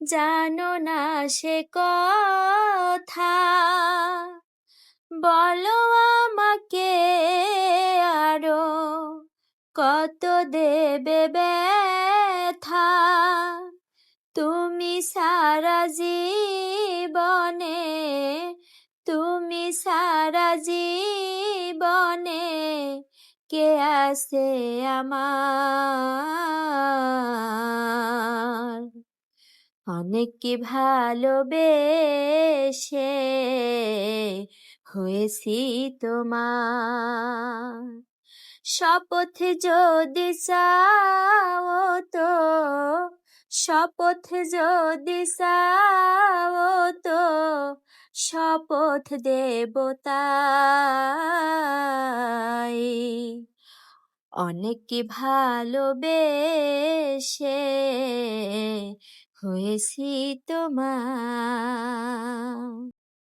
জানো না সে কথা? বলো আমাকে আরও, কত দেবে ব্যথা? তুমি সারা জীবনে, তুমি সারা জীবনে কে আছে আমার? অনেক ভালোবেসে হয়েছি তোমার? শপথ যদি চাও তো, শপথ যদি চাও তো, শপথ দেবতাই। অনেক ভালোবেসে হয়েছি তোমার